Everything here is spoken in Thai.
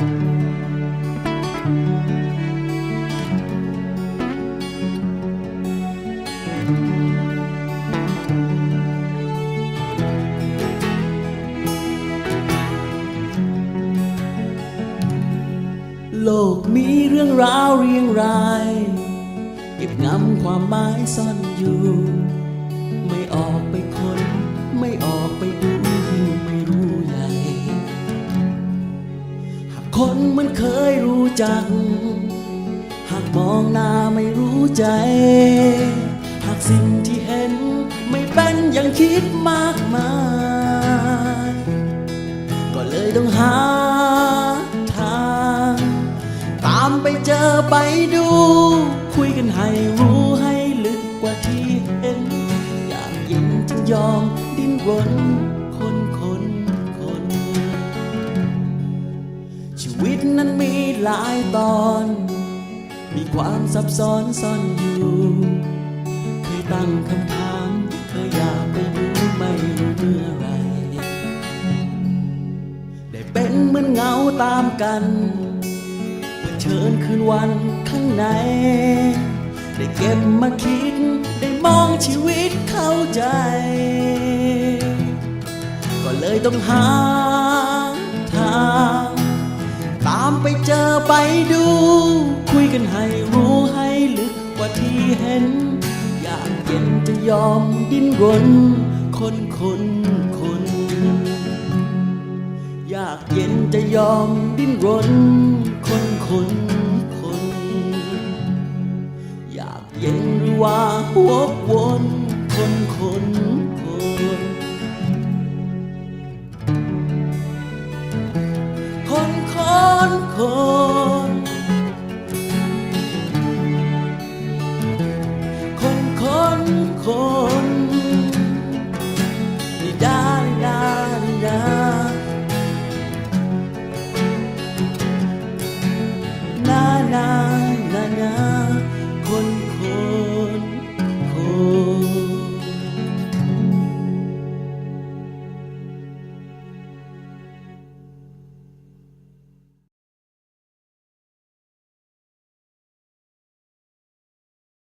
โลกมีเรื่องราวเรียงราย เก็บงำความหมายซ่อนอยู่ ไม่ออกไปค คนมันเคยรู้จัก หากมองหน้าไม่รู้ใจ หากสิ่งที่เห็นไม่เป็นอย่างคิดมากมาย ก็เลยต้องหาทาง ตามไปเจอไปดู คุยกันให้รู้ให้ลึกกว่าที่เห็น อยากเย็นจึงยอมดิ้นรนคน ชีวิตนั้นมีหลายตอน มีความซับซ้อนซ่อนอยู่ เคยตั้งคำถามเคยอยากไปดูไม่รู้เมื่อไร ได้เป็นเหมือนเงาตามกันเมื่อเชิญคืนวันข้างใน ได้เก็บมาคิด ได้มองชีวิตเข้าใจ ก็เลยต้องหา ตามไปเจอไปดู คุยกันให้รู้ให้ลึกกว่าที่เห็น อยากเย็นจะยอมดิ้นรนคนคนคน อยากเย็นจะยอมดิ้นรนคนคนคน อยากเย็นหรือว่าหัววนคนคนคน คนคนคนคนนี่ดาดาดานานา